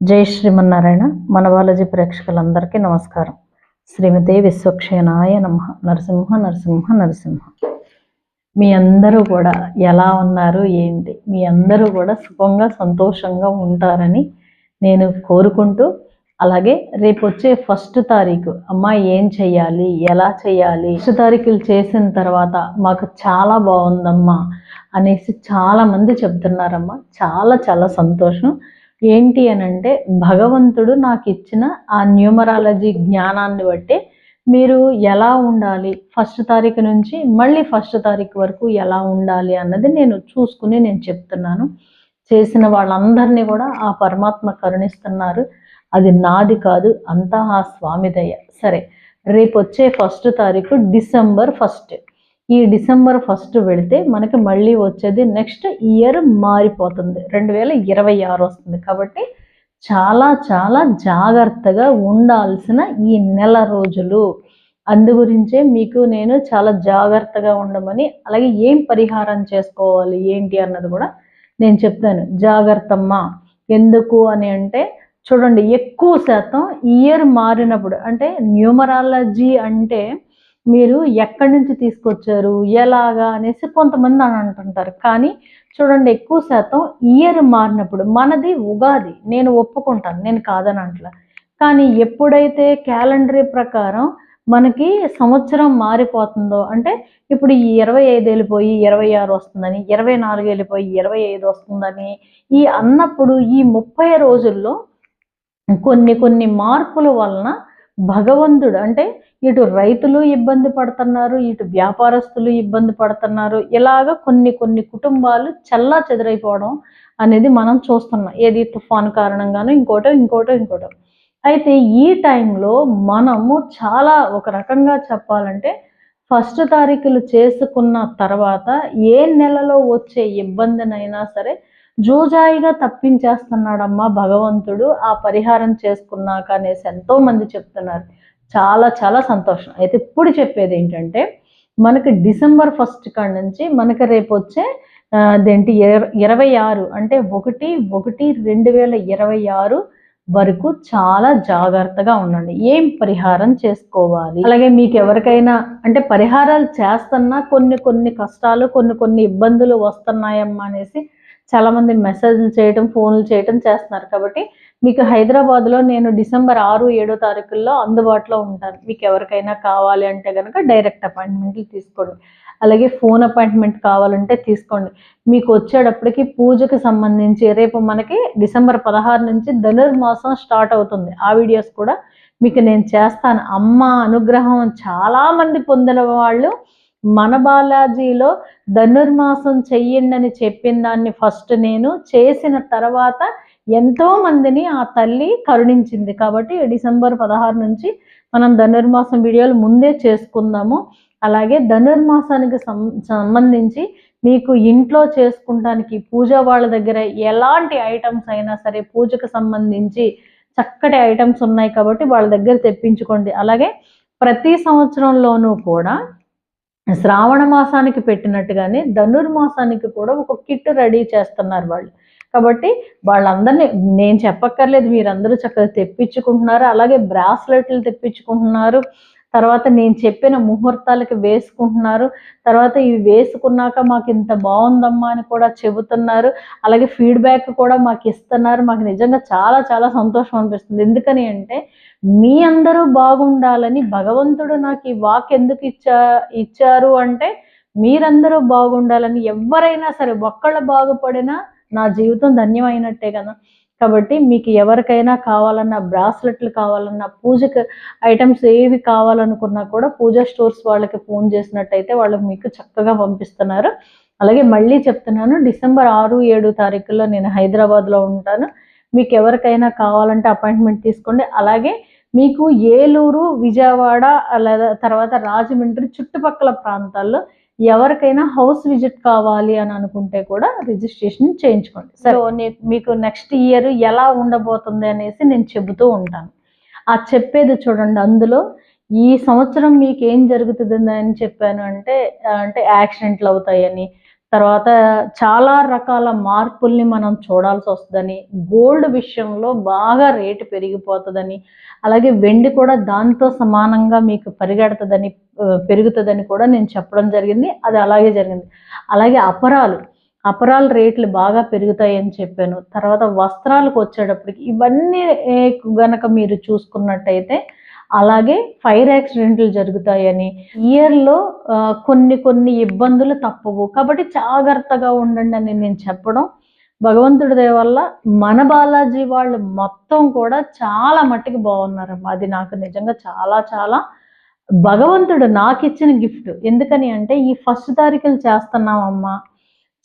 జై శ్రీమన్నారాయణ. మన బాలాజీ ప్రేక్షకులందరికీ నమస్కారం. శ్రీమతే విశ్వక్షేనాయ నమ. నరసింహ నరసింహ నరసింహ. మీ అందరూ కూడా ఎలా ఉన్నారు ఏంటి? మీ అందరూ కూడా సుఖంగా సంతోషంగా ఉంటారని నేను కోరుకుంటూ అలాగే రేపు వచ్చే ఫస్ట్ తారీఖు అమ్మ ఏం చెయ్యాలి? ఎలా చేయాలి ఫస్ట్ తారీఖులు చేసిన తర్వాత మాకు చాలా బాగుందమ్మా అనేసి చాలా మంది చెప్తున్నారమ్మా. చాలా చాలా సంతోషం. ఏంటి అని అంటే భగవంతుడు నాకు ఇచ్చిన ఆ న్యూమరాలజీ జ్ఞానాన్ని బట్టి మీరు ఎలా ఉండాలి ఫస్ట్ తారీఖు నుంచి మళ్ళీ ఫస్ట్ తారీఖు వరకు ఎలా ఉండాలి అన్నది నేను చూసుకుని నేను చెప్తున్నాను. చేసిన వాళ్ళందరినీ కూడా ఆ పరమాత్మ కరుణిస్తున్నారు. అది నాది కాదు అంతా ఆ స్వామి దయ. సరే రేపు వచ్చే ఫస్ట్ తారీఖు డిసెంబర్ ఫస్ట్. ఈ డిసెంబర్ ఫస్ట్ వెళితే మనకి మళ్ళీ వచ్చేది నెక్స్ట్ ఇయర్ మారిపోతుంది. రెండు వేల ఇరవై ఆరు వస్తుంది. కాబట్టి చాలా చాలా జాగ్రత్తగా ఉండాల్సిన ఈ నెల రోజులు. అందు గురించే మీకు నేను చాలా జాగ్రత్తగా ఉండమని అలాగే ఏం పరిహారం చేసుకోవాలి ఏంటి అన్నది కూడా నేను చెప్తాను. జాగ్రత్తమ్మ. ఎందుకు అని అంటే చూడండి ఎక్కువ శాతం ఇయర్ మారినప్పుడు అంటే న్యూమరాలజీ అంటే మీరు ఎక్కడి నుంచి తీసుకొచ్చారు ఎలాగా అనేసి కొంతమంది అని అంటుంటారు. కానీ చూడండి ఎక్కువ శాతం ఇయర్ మారినప్పుడు మనది ఉగాది. నేను ఒప్పుకుంటాను నేను కాదని అంటలా. కానీ ఎప్పుడైతే క్యాలెండర్ ప్రకారం మనకి సంవత్సరం మారిపోతుందో అంటే ఇప్పుడు ఈ ఇరవై ఐదు వెళ్ళిపోయి ఇరవై ఆరు వస్తుందని ఇరవై నాలుగు వెళ్ళిపోయి ఇరవై ఐదు వస్తుందని ఈ అన్నప్పుడు ఈ ముప్పై రోజుల్లో కొన్ని కొన్ని మార్పుల వలన భగవంతుడు అంటే ఇటు రైతులు ఇబ్బంది పడుతున్నారు ఇటు వ్యాపారస్తులు ఇబ్బంది పడుతున్నారు ఇలాగ కొన్ని కొన్ని కుటుంబాలు చల్లా చెదరైపోవడం అనేది మనం చూస్తున్నాం. ఏది తుఫాన్ కారణంగానో ఇంకోటో ఇంకోటో ఇంకోటో. అయితే ఈ టైంలో మనము చాలా ఒక రకంగా చెప్పాలంటే ఫస్ట్ తారీఖులు చేసుకున్న తర్వాత ఏ నెలలో వచ్చే ఇబ్బందినైనా సరే జూజాయిగా తప్పించేస్తున్నాడమ్మా భగవంతుడు ఆ పరిహారం చేసుకున్నాక అనేసి ఎంతో మంది చెప్తున్నారు. చాలా చాలా సంతోషం. అయితే ఇప్పుడు చెప్పేది ఏంటంటే మనకి డిసెంబర్ ఫస్ట్ కాడి నుంచి మనకి రేపు వచ్చే అదేంటి ఇరవై ఆరు అంటే ఒకటి ఒకటి రెండు వేల ఇరవై ఆరు వరకు చాలా జాగ్రత్తగా ఉండండి. ఏం పరిహారం చేసుకోవాలి? అలాగే మీకు ఎవరికైనా అంటే పరిహారాలు చేస్తున్నా కొన్ని కొన్ని కష్టాలు కొన్ని కొన్ని ఇబ్బందులు వస్తున్నాయమ్మా అనేసి చాలామంది మెసేజ్లు చేయటం ఫోన్లు చేయటం చేస్తున్నారు. కాబట్టి మీకు హైదరాబాద్లో నేను డిసెంబర్ ఆరు ఏడో తారీఖుల్లో అందుబాటులో ఉంటాను. మీకు ఎవరికైనా కావాలి అంటే కనుక డైరెక్ట్ అపాయింట్మెంట్లు తీసుకోండి. అలాగే ఫోన్ అపాయింట్మెంట్ కావాలంటే తీసుకోండి. మీకు వచ్చేటప్పటికి పూజకు సంబంధించి రేపు మనకి డిసెంబర్ పదహారు నుంచి ధనుర్మాసం స్టార్ట్ అవుతుంది. ఆ వీడియోస్ కూడా మీకు నేను చేస్తాను. అమ్మ అనుగ్రహం చాలామంది పొందిన వాళ్ళు మన బాలాజీలో ధనుర్మాసం చెయ్యండి అని చెప్పిన దాన్ని ఫస్ట్ నేను చేసిన తర్వాత ఎంతో మందిని ఆ తల్లి కరుణించింది. కాబట్టి డిసెంబర్ పదహారు నుంచి మనం ధనుర్మాసం వీడియోలు ముందే చేసుకుందాము. అలాగే ధనుర్మాసానికి సం- సంబంధించి మీకు ఇంట్లో చేసుకుంటానికి పూజ వాళ్ళ దగ్గర ఎలాంటి ఐటమ్స్ అయినా సరే పూజకు సంబంధించి చక్కటి ఐటమ్స్ ఉన్నాయి కాబట్టి వాళ్ళ దగ్గర తెప్పించుకోండి. అలాగే ప్రతి సంవత్సరంలోనూ కూడా శ్రావణ మాసానికి పెట్టినట్టుగానే ధనుర్మాసానికి కూడా ఒక కిట్ రెడీ చేస్తున్నారు వాళ్ళు. కాబట్టి వాళ్ళందరినీ నేను చెప్పక్కర్లేదు మీరందరూ చక్కగా తెప్పించుకుంటున్నారు అలాగే బ్రాస్లెట్లు తెప్పించుకుంటున్నారు. తర్వాత నేను చెప్పిన ముహూర్తాలకి వేసుకుంటున్నారు. తర్వాత ఇవి వేసుకున్నాక మాకు ఇంత బాగుందమ్మా అని కూడా చెబుతున్నారు. అలాగే ఫీడ్బ్యాక్ కూడా మాకు ఇస్తున్నారు. మాకు నిజంగా చాలా చాలా సంతోషం అనిపిస్తుంది. ఎందుకని అంటే మీ అందరూ బాగుండాలని భగవంతుడు నాకు ఈ వాక్ ఎందుకు ఇచ్చా ఇచ్చారు అంటే మీరందరూ బాగుండాలని ఎవరైనా సరే ఒక్కళ్ళు బాగుపడినా నా జీవితం ధన్యమైనట్టే కదా. కాబట్టి మీకు ఎవరికైనా కావాలన్నా బ్రాస్లెట్లు కావాలన్నా పూజకు ఐటమ్స్ ఏవి కావాలనుకున్నా కూడా పూజా స్టోర్స్ వాళ్ళకి ఫోన్ చేసినట్టయితే వాళ్ళు మీకు చక్కగా పంపిస్తున్నారు. అలాగే మళ్ళీ చెప్తున్నాను డిసెంబర్ ఆరు ఏడు తారీఖుల్లో నేను హైదరాబాద్లో ఉంటాను. మీకు ఎవరికైనా కావాలంటే అపాయింట్మెంట్ తీసుకోండి. అలాగే మీకు ఏలూరు విజయవాడ లేదా తర్వాత రాజమండ్రి చుట్టుపక్కల ప్రాంతాల్లో ఎవరికైనా హౌస్ విజిట్ కావాలి అని అనుకుంటే కూడా రిజిస్ట్రేషన్ చేయించుకోండి. సో మీకు నెక్స్ట్ ఇయర్ ఎలా ఉండబోతుంది అనేసి నేను చెబుతూ ఉంటాను. ఆ చెప్పేది చూడండి. అందులో ఈ సంవత్సరం మీకు ఏం జరుగుతుంది అని చెప్పాను అంటే అంటే యాక్సిడెంట్లు అవుతాయని తర్వాత చాలా రకాల మార్పుల్ని మనం చూడాల్సి వస్తుందని గోల్డ్ విషయంలో బాగా రేటు పెరిగిపోతుందని అలాగే వెండి కూడా దాంతో సమానంగా మీకు పరిగెడుతుందని పెరుగుతుందని కూడా నేను చెప్పడం జరిగింది. అది అలాగే జరిగింది. అలాగే అపరాలు అపరాల రేట్లు బాగా పెరుగుతాయని చెప్పాను. తర్వాత వస్త్రాలకు వచ్చేటప్పటికి ఇవన్నీ గనక మీరు చూసుకున్నట్టయితే అలాగే ఫైర్ యాక్సిడెంట్లు జరుగుతాయని. ఇయర్లో కొన్ని కొన్ని ఇబ్బందులు తప్పవు. కాబట్టి జాగ్రత్తగా ఉండండి అని నేను చెప్పడం. భగవంతుడి దయ వల్ల మన బాలాజీ వాళ్ళు మొత్తం కూడా చాలా మట్టుకు బాగున్నారమ్మా. అది నాకు నిజంగా చాలా చాలా భగవంతుడు నాకు ఇచ్చిన గిఫ్ట్ ఎందుకని అంటే ఈ ఫస్ట్ తారీఖులు చేస్తున్నామమ్మా.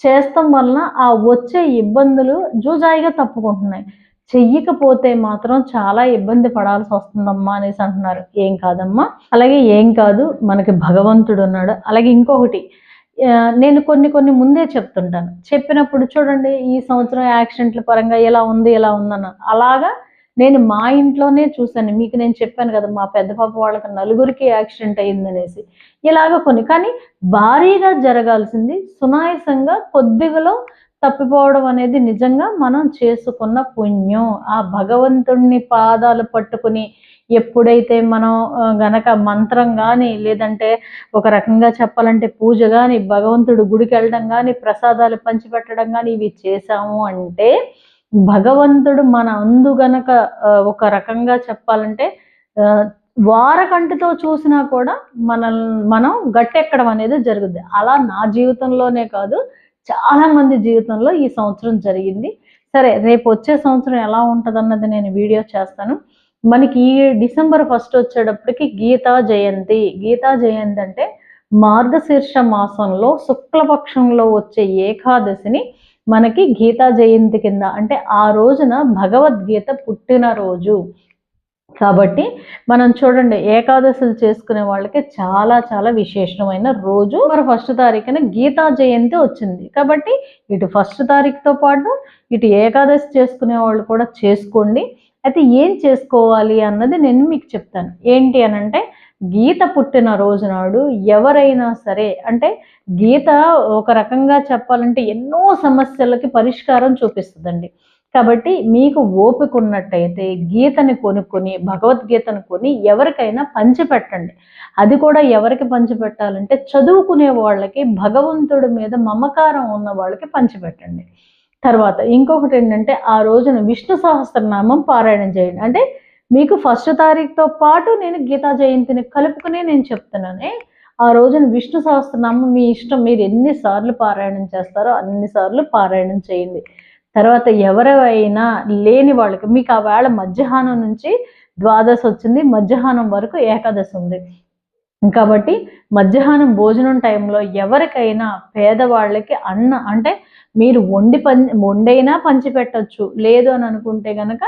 చేస్తాం వలన ఆ వచ్చే ఇబ్బందులు జూజాయిగా తప్పుకుంటున్నాయి. చెయ్యకపోతే మాత్రం చాలా ఇబ్బంది పడాల్సి వస్తుందమ్మా అనేసి అంటున్నారు. ఏం కాదమ్మా? అలాగే ఏం కాదు మనకి భగవంతుడు ఉన్నాడు. అలాగే ఇంకొకటి నేను కొన్ని కొన్ని ముందే చెప్తుంటాను. చెప్పినప్పుడు చూడండి ఈ సంవత్సరం యాక్సిడెంట్ల పరంగా ఎలా ఉంది ఎలా ఉందన్న. అలాగా నేను మా ఇంట్లోనే చూశాను. మీకు నేను చెప్పాను కదా మా పెద్ద పాప వాళ్ళకి నలుగురికి యాక్సిడెంట్ అయిందనేసి ఇలాగ కొన్ని. కానీ భారీగా జరగాల్సింది సునాయసంగా కొద్దిగలో తప్పిపోవడం అనేది నిజంగా మనం చేసుకున్న పుణ్యం. ఆ భగవంతుణ్ణి పాదాలు పట్టుకుని ఎప్పుడైతే మనం గనక మంత్రం కానీ లేదంటే ఒక రకంగా చెప్పాలంటే పూజ కానీ భగవంతుడు గుడికి వెళ్ళడం కానీ ప్రసాదాలు పంచిపెట్టడం కానీ ఇవి చేశాము అంటే భగవంతుడు మన అందు గనక ఒక రకంగా చెప్పాలంటే వారకంటితో చూసినా కూడా మన మనం గట్టెక్కడం అనేది జరుగుద్ది. అలా నా జీవితంలోనే కాదు చాలా మంది జీవితంలో ఈ సంవత్సరం జరిగింది. సరే రేపు వచ్చే సంవత్సరం ఎలా ఉంటుంది అన్నది నేను వీడియో చేస్తాను. మనకి ఈ డిసెంబర్ ఫస్ట్ వచ్చేటప్పటికి గీతా జయంతి. గీతా జయంతి అంటే మార్గశీర్ష మాసంలో శుక్లపక్షంలో వచ్చే ఏకాదశిని మనకి గీతా జయంతి కింద అంటే ఆ రోజున భగవద్గీత పుట్టినరోజు. కాబట్టి మనం చూడండి ఏకాదశులు చేసుకునే వాళ్ళకి చాలా చాలా విశేషమైన రోజు. మరి ఫస్ట్ తారీఖున గీతా జయంతి వచ్చింది. కాబట్టి ఇటు ఫస్ట్ తారీఖుతో పాటు ఇటు ఏకాదశి చేసుకునే వాళ్ళు కూడా చేసుకోండి. అయితే ఏం చేసుకోవాలి అన్నది నేను మీకు చెప్తాను. ఏంటి అనంటే గీత పుట్టిన రోజు నాడు ఎవరైనా సరే అంటే గీత ఒక రకంగా చెప్పాలంటే ఎన్నో సమస్యలకి పరిష్కారం చూపిస్తుందండి. కాబట్టి మీకు ఓపిక ఉన్నట్టయితే గీతని కొనుక్కొని భగవద్గీతను కొని ఎవరికైనా పంచిపెట్టండి. అది కూడా ఎవరికి పంచిపెట్టాలంటే చదువుకునే వాళ్ళకి భగవంతుడి మీద మమకారం ఉన్న వాళ్ళకి పంచిపెట్టండి. తర్వాత ఇంకొకటి ఏంటంటే ఆ రోజున విష్ణు సహస్రనామం పారాయణం చేయండి. అంటే మీకు ఫస్ట్ తారీఖుతో పాటు నేను గీతా జయంతిని కలుపుకునే నేను చెప్తున్నానే. ఆ రోజున విష్ణు సహస్రనామం మీ ఇష్టం. మీరు ఎన్నిసార్లు పారాయణం చేస్తారో అన్నిసార్లు పారాయణం చేయండి. తర్వాత ఎవరైనా లేని వాళ్ళకి మీకు ఆ వేళ మధ్యాహ్నం నుంచి ద్వాదశి వచ్చింది మధ్యాహ్నం వరకు ఏకాదశి ఉంది. కాబట్టి మధ్యాహ్నం భోజనం టైంలో ఎవరికైనా పేదవాళ్ళకి అన్న అంటే మీరు వండి పం వండైనా పంచిపెట్టచ్చు. లేదు అని అనుకుంటే కనుక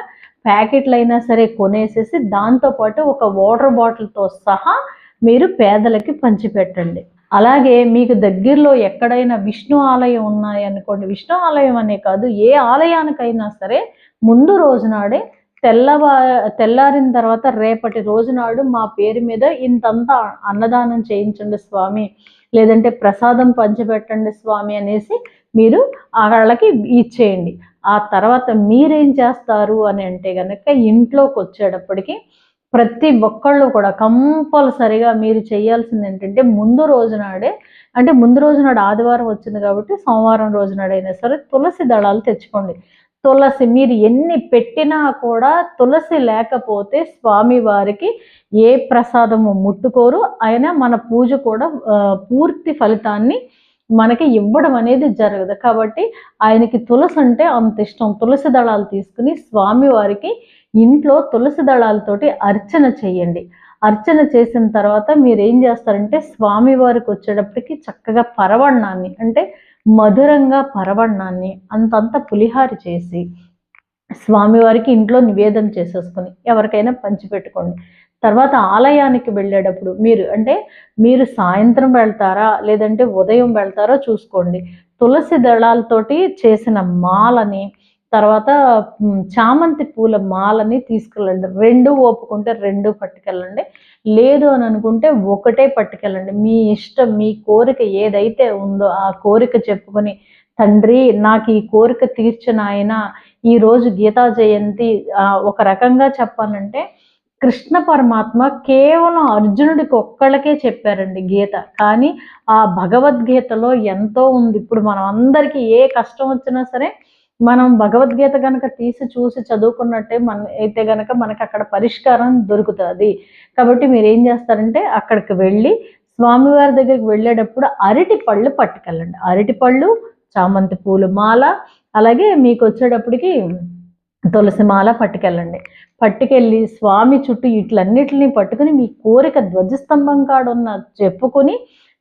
ప్యాకెట్లు అయినా సరే కొనేసేసి దాంతోపాటు ఒక వాటర్ బాటిల్తో సహా మీరు పేదలకి పంచిపెట్టండి. అలాగే మీకు దగ్గరలో ఎక్కడైనా విష్ణు ఆలయం ఉన్నాయనుకోండి విష్ణు ఆలయం అనే కాదు ఏ ఆలయానికైనా సరే ముందు రోజునాడే తెల్లవా తెల్లారిన తర్వాత రేపటి రోజునాడు మా పేరు మీద ఇంతంతా అన్నదానం చేయించండి స్వామి. లేదంటే ప్రసాదం పంచిపెట్టండి స్వామి అనేసి మీరు వాళ్ళకి ఇచ్చేయండి. ఆ తర్వాత మీరేం చేస్తారు అని అంటే కనుక ఇంట్లోకి వచ్చేటప్పటికి ప్రతి ఒక్కళ్ళు కూడా కంపల్సరిగా మీరు చేయాల్సింది ఏంటంటే ముందు రోజునాడే అంటే ముందు రోజునాడు ఆదివారం వచ్చింది కాబట్టి సోమవారం రోజునాడైనా సరే తులసి దళాలు తెచ్చుకోండి. తులసి మీరు ఎన్ని పెట్టినా కూడా తులసి లేకపోతే స్వామి వారికి ఏ ప్రసాదము ముట్టుకోరు. అయినా మన పూజ కూడా పూర్తి ఫలితాన్ని మనకి ఇవ్వడం అనేది జరగదు. కాబట్టి ఆయనకి తులసి అంటే అంత ఇష్టం. తులసి దళాలు తీసుకుని స్వామివారికి ఇంట్లో తులసి దళాలతోటి అర్చన చేయండి. అర్చన చేసిన తర్వాత మీరు ఏం చేస్తారంటే స్వామివారికి వచ్చేటప్పటికి చక్కగా పరవణాన్ని అంటే మధురంగా పరవణాన్ని అంతంత పులిహారి చేసి స్వామివారికి ఇంట్లో నివేదన చేసేసుకొని ఎవరికైనా పంచిపెట్టుకోండి. తర్వాత ఆలయానికి వెళ్ళేటప్పుడు మీరు అంటే మీరు సాయంత్రం వెళ్తారా? లేదంటే ఉదయం వెళ్తారో చూసుకోండి. తులసి దళాలతోటి చేసిన మాలని తర్వాత చామంతి పూల మాలని తీసుకెళ్ళండి. రెండు ఒప్పుకుంటే రెండు పట్టుకెళ్ళండి. లేదు అని అనుకుంటే ఒకటే పట్టుకెళ్ళండి. మీ ఇష్టం మీ కోరిక ఏదైతే ఉందో ఆ కోరిక చెప్పుకొని తండ్రి నాకు ఈ కోరిక తీర్చిన ఆయన ఈరోజు గీతా జయంతి ఒక రకంగా చెప్పాలంటే కృష్ణ పరమాత్మ కేవలం అర్జునుడికి ఒక్కళ్ళకే చెప్పారండి గీత. కానీ ఆ భగవద్గీతలో ఎంతో ఉంది. ఇప్పుడు మనం అందరికీ ఏ కష్టం వచ్చినా సరే మనం భగవద్గీత కనుక తీసి చూసి చదువుకున్నట్టే మన అయితే కనుక మనకి అక్కడ పరిష్కారం దొరుకుతుంది. కాబట్టి మీరు ఏం చేస్తారంటే అక్కడికి వెళ్ళి స్వామివారి దగ్గరికి వెళ్ళేటప్పుడు అరటి పళ్ళు పట్టుకెళ్ళండి. అరటి పళ్ళు చామంతి పూలు మాల అలాగే మీకు వచ్చేటప్పటికి తులసి మాల పట్టుకెళ్ళండి. పట్టుకెళ్ళి స్వామి చుట్టూ వీటిలన్నిటిని పట్టుకుని మీ కోరిక ధ్వజస్తంభం కాడున్న చెప్పుకొని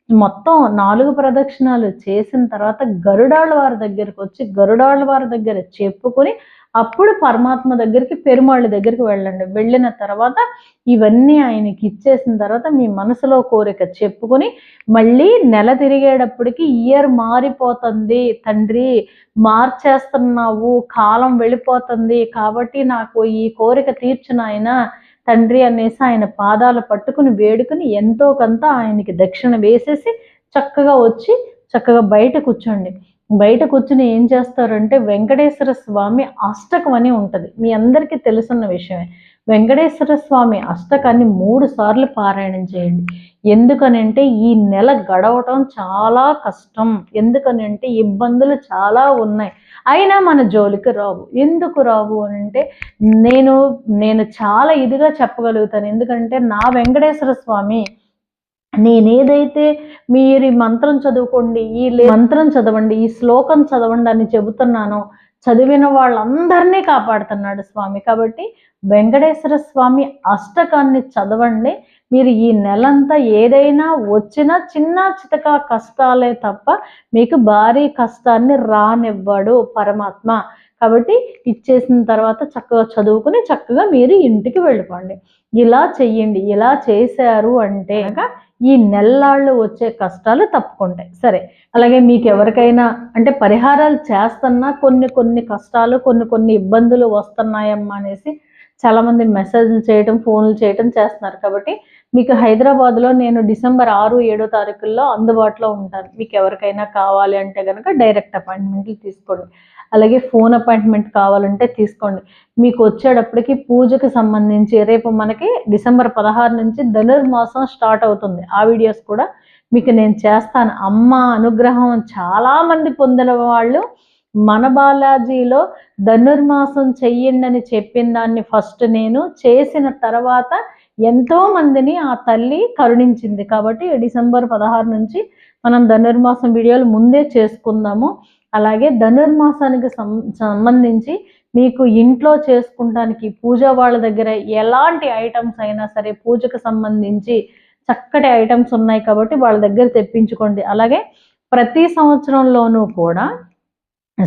మొత్తం నాలుగు ప్రదక్షిణాలు చేసిన తర్వాత గరుడాళ్ళ వారి దగ్గరకు వచ్చి గరుడాళ్ళ వారి దగ్గర చెప్పుకొని అప్పుడు పరమాత్మ దగ్గరికి పెరుమాళ్ళ దగ్గరికి వెళ్ళండి. వెళ్ళిన తర్వాత ఇవన్నీ ఆయనకి ఇచ్చేసిన తర్వాత మీ మనసులో కోరిక చెప్పుకొని మళ్ళీ నెల తిరిగేటప్పటికి ఇయర్ మారిపోతుంది. తండ్రి మార్చేస్తున్నావు కాలం వెళ్ళిపోతుంది కాబట్టి నాకు ఈ కోరిక తీర్చిన ఆయన తండ్రి అనేసి ఆయన పాదాలు పట్టుకుని వేడుకుని ఎంతో కొంత ఆయనకి దక్షిణ వేసేసి చక్కగా వచ్చి చక్కగా బయట కూర్చోండి. బయట కూర్చుని ఏం చేస్తారంటే వెంకటేశ్వర స్వామి అష్టకం అని ఉంటుంది. మీ అందరికీ తెలుసున్న విషయమే. వెంకటేశ్వర స్వామి అష్టకాన్ని మూడు సార్లు పారాయణం చేయండి. ఎందుకనంటే ఈ నెల గడవటం చాలా కష్టం. ఎందుకనంటే ఇబ్బందులు చాలా ఉన్నాయి. అయినా మన జోలికి రావు. ఎందుకు రావు అని అంటే నేను నేను చాలా ఇదిగా చెప్పగలుగుతాను. ఎందుకంటే నా వెంకటేశ్వర స్వామి నేనేదైతే మీరు ఈ మంత్రం చదువుకోండి ఈ మంత్రం చదవండి ఈ శ్లోకం చదవండి అని చెబుతున్నానో చదివిన వాళ్ళందరినీ కాపాడుతున్నాడు స్వామి. కాబట్టి వెంకటేశ్వర స్వామి అష్టకాన్ని చదవండి. మీరు ఈ నెలంతా ఏదైనా వచ్చినా చిన్న చితక కష్టాలే తప్ప మీకు భారీ కష్టాన్ని రానివ్వడు పరమాత్మ. కాబట్టి ఇచ్చేసిన తర్వాత చక్కగా చదువుకుని చక్కగా మీరు ఇంటికి వెళ్ళిపోండి. ఇలా చెయ్యండి ఇలా చేశారు అంటే ఈ నెల్లాళ్ళు వచ్చే కష్టాలు తప్పుకుంటాయి. సరే అలాగే మీకు ఎవరికైనా అంటే పరిహారాలు చేస్తున్నా కొన్ని కొన్ని కష్టాలు కొన్ని కొన్ని ఇబ్బందులు వస్తున్నాయమ్మా అనేసి చాలామంది మెసేజ్లు చేయటం ఫోన్లు చేయటం చేస్తున్నారు. కాబట్టి మీకు హైదరాబాద్లో నేను డిసెంబర్ ఆరు ఏడో తారీఖుల్లో అందుబాటులో ఉంటాను. మీకు ఎవరికైనా కావాలి అంటే కనుక డైరెక్ట్ అపాయింట్మెంట్లు తీసుకోండి. అలాగే ఫోన్ అపాయింట్మెంట్ కావాలంటే తీసుకోండి. మీకు వచ్చేటప్పటికి పూజకి సంబంధించి రేపు మనకి డిసెంబర్ పదహారు నుంచి ధనుర్మాసం స్టార్ట్ అవుతుంది. ఆ వీడియోస్ కూడా మీకు నేను చేస్తాను. అమ్మ అనుగ్రహం చాలా మంది పొందిన వాళ్ళు మన బాలాజీలో ధనుర్మాసం చెయ్యండి అని చెప్పిన దాన్ని ఫస్ట్ నేను చేసిన తర్వాత ఎంతో మందిని ఆ తల్లి కరుణించింది. కాబట్టి డిసెంబర్ పదహారు నుంచి మనం ధనుర్మాసం వీడియోలు ముందే చేసుకుందాము. అలాగే ధనుర్మాసానికి సం- సంబంధించి మీకు ఇంట్లో చేసుకుంటానికి పూజ వాళ్ళ దగ్గర ఎలాంటి ఐటమ్స్ అయినా సరే పూజకు సంబంధించి చక్కటి ఐటమ్స్ ఉన్నాయి కాబట్టి వాళ్ళ దగ్గర తెప్పించుకోండి. అలాగే ప్రతి సంవత్సరంలోనూ కూడా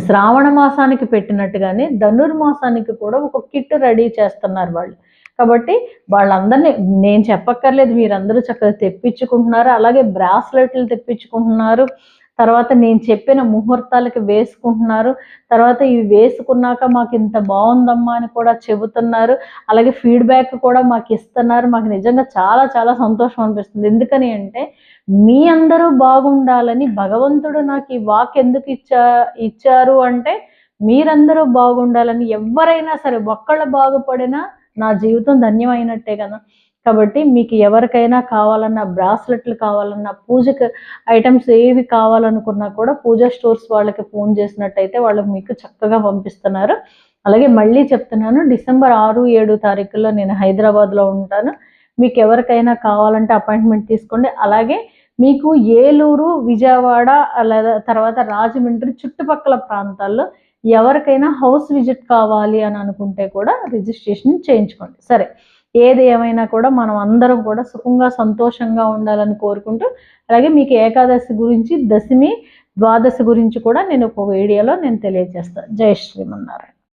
శ్రావణ మాసానికి పెట్టినట్టుగానే ధనుర్మాసానికి కూడా ఒక కిట్ రెడీ చేస్తున్నారు వాళ్ళు. కాబట్టి వాళ్ళందరినీ నేను చెప్పక్కర్లేదు మీరందరూ చక్కగా తెప్పించుకుంటున్నారు. అలాగే బ్రాస్లెట్లు తెప్పించుకుంటున్నారు. తర్వాత నేను చెప్పిన ముహూర్తాలకి వేసుకుంటున్నారు. తర్వాత ఇవి వేసుకున్నాక మాకు ఇంత బాగుందమ్మా అని కూడా చెబుతున్నారు. అలాగే ఫీడ్బ్యాక్ కూడా మాకు ఇస్తున్నారు. మాకు నిజంగా చాలా చాలా సంతోషం అనిపిస్తుంది. ఎందుకని అంటే మీ అందరూ బాగుండాలని భగవంతుడు నాకు ఈ వాక్ ఎందుకు ఇచ్చా ఇచ్చారు అంటే మీరందరూ బాగుండాలని. ఎవరైనా సరే ఒక్కళ్ళు బాగుపడినా నా జీవితం ధన్యమైనట్టే కదా. కాబట్టి మీకు ఎవరికైనా కావాలన్నా బ్రాస్లెట్లు కావాలన్నా పూజకు ఐటమ్స్ ఏవి కావాలనుకున్నా కూడా పూజా స్టోర్స్ వాళ్ళకి ఫోన్ చేసినట్టయితే వాళ్ళకి మీకు చక్కగా పంపిస్తున్నారు. అలాగే మళ్ళీ చెప్తున్నాను డిసెంబర్ ఆరు ఏడు తారీఖుల్లో నేను హైదరాబాద్లో ఉంటాను. మీకు ఎవరికైనా కావాలంటే అపాయింట్మెంట్ తీసుకోండి. అలాగే మీకు ఏలూరు విజయవాడ లేదా తర్వాత రాజమండ్రి చుట్టుపక్కల ప్రాంతాల్లో ఎవరికైనా హౌస్ విజిట్ కావాలి అని అనుకుంటే కూడా రిజిస్ట్రేషన్ చేయించుకోండి. సరే. ఏది ఏమైనా కూడా మనం అందరం కూడా సుఖంగా సంతోషంగా ఉండాలని కోరుకుంటూ అలాగే మీకు ఏకాదశి గురించి దశమి ద్వాదశి గురించి కూడా నేను ఒక వీడియోలో నేను తెలియజేస్తాను జై శ్రీమన్నారాయణ.